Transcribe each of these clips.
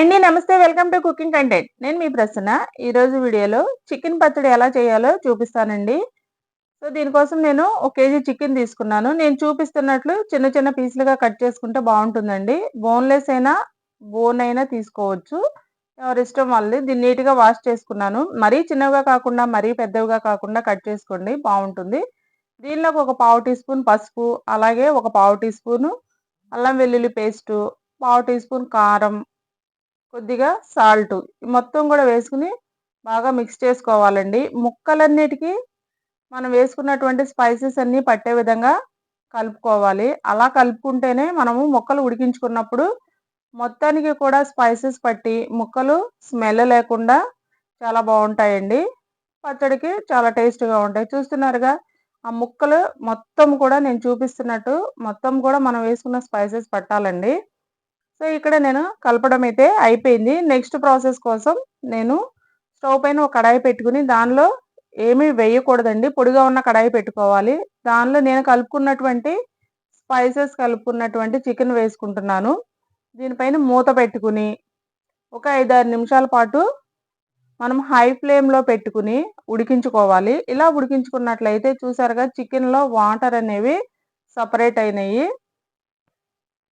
అండి నమస్తే. Welcome to cooking content. నేను మీ ప్రసన్న. ఈరోజు వీడియోలో చికెన్ పచ్చడి ఎలా చేయాలో చూపిస్తానండి. సో దీనికోసం నేను ఒక కేజీ చికెన్ తీసుకున్నాను. నేను చూపిస్తున్నట్లు చిన్న చిన్న పీసులుగా కట్ చేసుకుంటే బాగుంటుందండి. బోన్లెస్ అయినా బోన్ అయినా తీసుకోవచ్చు. ఎవరి ఇష్టం వాళ్ళది దీన్ని నీట్గా వాష్ చేసుకున్నాను. మరీ చిన్నగా కాకుండా మరీ పెద్దవిగా కాకుండా కట్ చేసుకోండి. బాగుంటుంది. దీనిలోకి ఒక పావు టీ స్పూన్ పసుపు అలాగే ఒక పావు టీ స్పూను అల్లం వెల్లుల్లి పేస్టు పావు టీ స్పూన్ కారం కొద్దిగా సాల్ట్ మొత్తం కూడా వేసుకుని బాగా మిక్స్ చేసుకోవాలండి. ముక్కలన్నిటికీ మనం వేసుకున్నటువంటి స్పైసెస్ అన్నీ పట్టే విధంగా కలుపుకోవాలి. అలా కలుపుకుంటేనే మనము ముక్కలు ఉడికించుకున్నప్పుడు మొత్తానికి కూడా స్పైసెస్ పట్టి ముక్కలు స్మెల్ లేకుండా చాలా బాగుంటాయండి. పచ్చడికి చాలా టేస్ట్గా ఉంటాయి. చూస్తున్నారుగా ఆ ముక్కలు మొత్తం కూడా నేను చూపిస్తున్నట్టు మొత్తం కూడా మనం వేసుకున్న స్పైసెస్ పట్టాలండి. సో ఇక్కడ నేను కలపడం అయితే అయిపోయింది. నెక్స్ట్ ప్రాసెస్ కోసం నేను స్టవ్ పైన ఒక కడాయి పెట్టుకుని దానిలో ఏమీ వేయకూడదండి. పొడిగా ఉన్న కడాయి పెట్టుకోవాలి. దానిలో నేను కలుపుకున్నటువంటి స్పైసెస్ కలుపుకున్నటువంటి చికెన్ వేసుకుంటున్నాను. దీనిపైన మూత పెట్టుకుని ఒక ఐదారు నిమిషాల పాటు మనం హై ఫ్లేమ్లో పెట్టుకుని ఉడికించుకోవాలి. ఇలా ఉడికించుకున్నట్లయితే చూసారుగా చికెన్లో వాటర్ అనేవి సపరేట్ అయినాయి.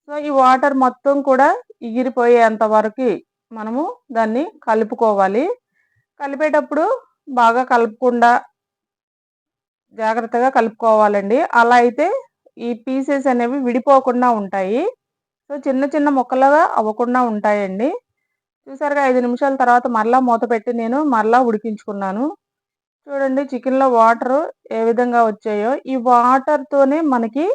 సో ఈ వాటర్ మొత్తం కూడా ఎగిరిపోయేంత వరకు మనము దాన్ని కలుపుకోవాలి. కలిపేటప్పుడు బాగా కలుపుకుండా జాగ్రత్తగా కలుపుకోవాలండి. అలా అయితే ఈ పీసెస్ అనేవి విడిపోకుండా ఉంటాయి. సో చిన్న చిన్న ముక్కలుగా అవ్వకుండా ఉంటాయండి. చూసారుగా ఐదు నిమిషాల తర్వాత మరలా మూత పెట్టి నేను మరలా ఉడికించుకున్నాను. చూడండి చికెన్లో వాటర్ ఏ విధంగా వచ్చాయో. ఈ వాటర్తోనే మనకి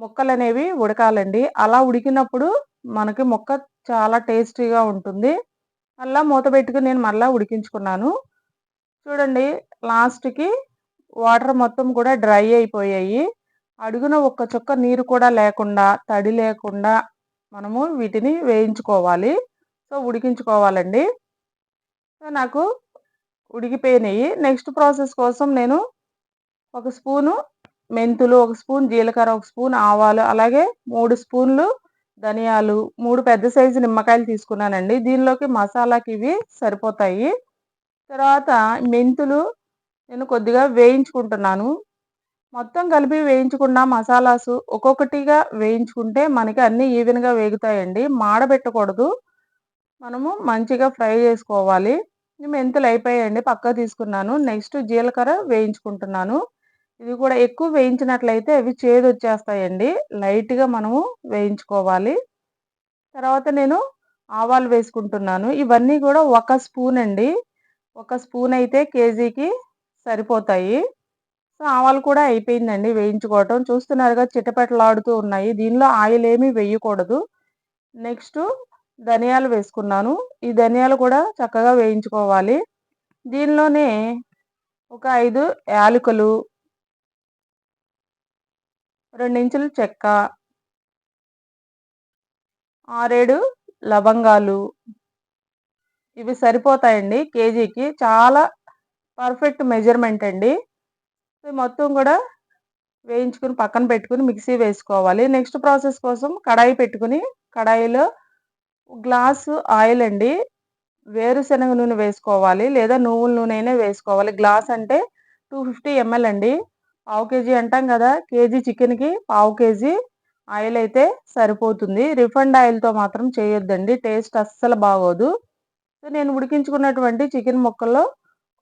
ముక్కలు అనేవి ఉడకాలండి. అలా ఉడికినప్పుడు మనకి ముక్క చాలా టేస్టీగా ఉంటుంది. మళ్ళీ మూత పెట్టుకుని నేను మళ్ళీ ఉడికించుకున్నాను. చూడండి లాస్ట్కి వాటర్ మొత్తం కూడా డ్రై అయిపోయాయి. అడుగున ఒక్క చుక్క నీరు కూడా లేకుండా తడి లేకుండా మనము వీటిని వేయించుకోవాలి. సో ఉడికించుకోవాలండి. సో నాకు ఉడికిపోయినాయి. నెక్స్ట్ ప్రాసెస్ కోసం నేను ఒక స్పూను మెంతులు ఒక స్పూన్ జీలకర్ర ఒక స్పూన్ ఆవాలు అలాగే మూడు స్పూన్లు ధనియాలు మూడు పెద్ద సైజు నిమ్మకాయలు తీసుకున్నానండి. దీనిలోకి మసాలాకి ఇవి సరిపోతాయి. తర్వాత మెంతులు నేను కొద్దిగా వేయించుకుంటున్నాను. మొత్తం కలిపి వేయించుకున్న మసాలాసు ఒక్కొక్కటిగా వేయించుకుంటే మనకి అన్నీ ఈవెన్గా వేగుతాయండి. మాడబెట్టకూడదు. మనము మంచిగా ఫ్రై చేసుకోవాలి. మెంతులు అయిపోయాయండి పక్క తీసుకున్నాను. నెక్స్ట్ జీలకర్ర వేయించుకుంటున్నాను. ఇది కూడా ఎక్కువ వేయించినట్లయితే అవి చేదు వచ్చేస్తాయండి లైట్గా మనము వేయించుకోవాలి. తర్వాత నేను ఆవాలు వేసుకుంటున్నాను. ఇవన్నీ కూడా ఒక స్పూన్ అండి. ఒక స్పూన్ అయితే కేజీకి సరిపోతాయి. సో ఆవాలు కూడా అయిపోయిందండి వేయించుకోవటం. చూస్తున్నారుగా చిటపెటలాడుతూ ఉన్నాయి. దీనిలో ఆయిల్ ఏమీ వేయకూడదు. నెక్స్ట్ ధనియాలు వేసుకున్నాను. ఈ ధనియాలు కూడా చక్కగా వేయించుకోవాలి. దీనిలోనే ఒక ఐదు యాలకులు రెండించులు చెక్క. ఆరేడు లవంగాలు. ఇవి సరిపోతాయండి కేజీకి. చాలా పర్ఫెక్ట్ మెజర్మెంట్ అండి. మొత్తం కూడా వేయించుకుని పక్కన పెట్టుకుని మిక్సీ వేసుకోవాలి. నెక్స్ట్ ప్రాసెస్ కోసం కడాయి పెట్టుకుని కడాయిలో గ్లాసు ఆయిల్ అండి. వేరుశనగ నూనె వేసుకోవాలి లేదా నువ్వుల నూనె అయినా వేసుకోవాలి. గ్లాస్ అంటే టూ ఫిఫ్టీ ఎంఎల్ అండి. పావు కేజీ అంటాం కదా కేజీ చికెన్కి పావు కేజీ ఆయిల్ అయితే సరిపోతుంది. రిఫండ్ ఆయిల్తో మాత్రం చేయొద్దండి. టేస్ట్ అస్సలు బాగోదు. సో నేను ఉడికించుకున్నటువంటి చికెన్ ముక్కల్లో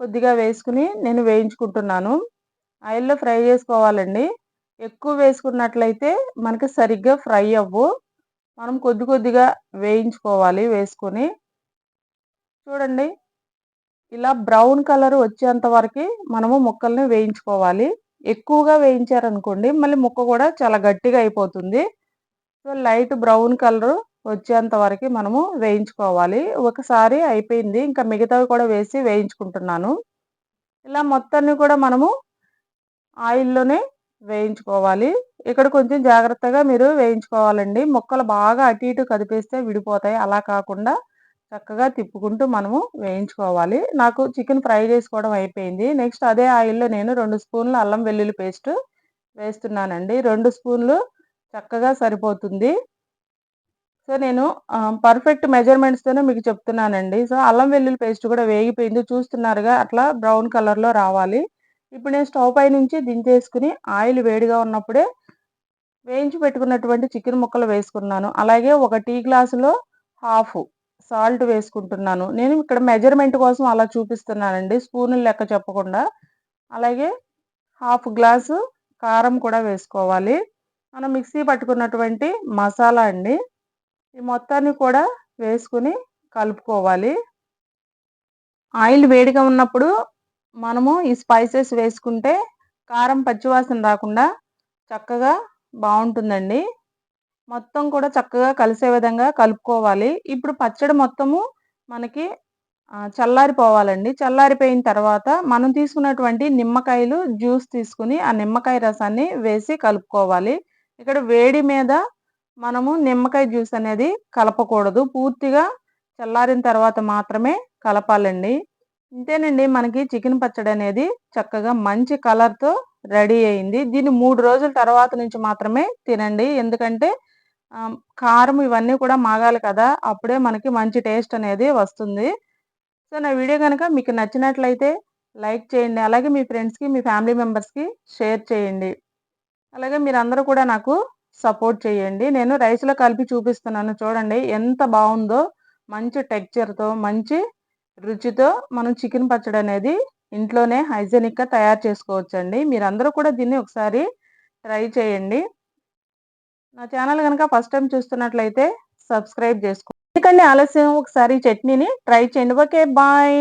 కొద్దిగా వేసుకుని నేను వేయించుకుంటున్నాను. ఆయిల్లో ఫ్రై చేసుకోవాలండి. ఎక్కువ వేసుకున్నట్లయితే మనకి సరిగ్గా ఫ్రై అవ్వు. మనం కొద్ది కొద్దిగా వేయించుకోవాలి వేసుకొని. చూడండి ఇలా బ్రౌన్ కలర్ వచ్చేంత వరకు మనము ముక్కల్ని వేయించుకోవాలి. ఎక్కువగా వేయించారనుకోండి మళ్ళీ ముక్క కూడా చాలా గట్టిగా అయిపోతుంది. సో లైట్ బ్రౌన్ కలర్ వచ్చేంత వరకు మనము వేయించుకోవాలి. ఒకసారి అయిపోయింది ఇంకా మిగతావి కూడా వేసి వేయించుకుంటున్నాను. ఇలా మొత్తాన్ని కూడా మనము ఆయిల్లోనే వేయించుకోవాలి. ఇక్కడ కొంచెం జాగ్రత్తగా మీరు వేయించుకోవాలండి. ముక్కలు బాగా అటు ఇటు కదిపేస్తే విడిపోతాయి. అలా కాకుండా చక్కగా తిప్పుకుంటూ మనము వేయించుకోవాలి నాకు చికెన్ ఫ్రై చేసుకోవడం అయిపోయింది నెక్స్ట్ అదే ఆయిల్లో నేను రెండు స్పూన్లు అల్లం వెల్లుల్లి పేస్ట్ వేస్తున్నానండి రెండు స్పూన్లు చక్కగా సరిపోతుంది సో, నేను పర్ఫెక్ట్ మెజర్‌మెంట్స్‌తోనే మీకు చెప్తున్నానండి. సో, అల్లం వెల్లుల్లి పేస్ట్ కూడా వేగిపోయింది. చూస్తున్నారుగా అట్లా బ్రౌన్ కలర్‌లో రావాలి. ఇప్పుడు నేను స్టవ్ పై నుంచి దించేసుకుని ఆయిల్ వేడిగా ఉన్నప్పుడే వేయించి పెట్టుకున్నటువంటి చికెన్ ముక్కలు వేసుకున్నాను. అలాగే ఒక టీ గ్లాసులో హాఫ్ సాల్ట్ వేసుకుంటున్నాను. నేను ఇక్కడ మెజర్‌మెంట్ కోసం అలా చూపిస్తున్నానండి. స్పూన్ లెక్క చెప్పకుండా. అలాగే హాఫ్ గ్లాసు కారం కూడా వేసుకోవాలి. మనం మిక్సీ పట్టుకున్నటువంటి మసాలా అండి. ఈ మొత్తాన్ని కూడా వేసుకుని కలుపుకోవాలి. ఆయిల్ వేడిగా ఉన్నప్పుడు మనము ఈ స్పైసెస్ వేసుకుంటే కారం పచ్చివాసన రాకుండా చక్కగా బాగుంటుందండి మొత్తం కూడా చక్కగా కలిసే విధంగా కలుపుకోవాలి. ఇప్పుడు పచ్చడి మొత్తము మనకి చల్లారిపోవాలండి. చల్లారిపోయిన తర్వాత మనం తీసుకున్నటువంటి నిమ్మకాయలు జ్యూస్ తీసుకొని, ఆ నిమ్మకాయ రసాన్ని వేసి కలుపుకోవాలి. ఇక్కడ వేడి మీద మనము నిమ్మకాయ జ్యూస్ అనేది కలపకూడదు. పూర్తిగా చల్లారిన తర్వాత మాత్రమే కలపాలండి. ఇంతేనండి మనకి చికెన్ పచ్చడి అనేది చక్కగా మంచి కలర్‌తో రెడీ అయింది. దీన్ని మూడు రోజుల తర్వాత నుంచి మాత్రమే తినండి. ఎందుకంటే కారం ఇవన్నీ కూడా మాగాలి కదా! అప్పుడే మనకి మంచి టేస్ట్ అనేది వస్తుంది. సో, నా వీడియో కనుక మీకు నచ్చినట్లయితే లైక్ చేయండి. అలాగే మీ ఫ్రెండ్స్‌కి, మీ ఫ్యామిలీ మెంబర్స్‌కి షేర్ చేయండి. అలాగే మీరందరూ కూడా నాకు సపోర్ట్ చేయండి. నేను రైస్‌లో కలిపి చూపిస్తున్నాను చూడండి. ఎంత బాగుందో మంచి టెక్చర్తో మంచి రుచితో మనం చికెన్ పచ్చడనేది ఇంట్లోనే హైజెనిక్గా తయారు చేసుకోవచ్చండి. మీరందరూ కూడా దీన్ని ఒకసారి ట్రై చేయండి. నా ఛానల్ గనక ఫస్ట్ టైం చూస్తున్నట్లయితే సబ్స్క్రైబ్ చేసుకోండి. ఎందుకండి ఆలస్యం ఒకసారి చట్నీని ట్రై చేయండి. ఓకే. బాయ్.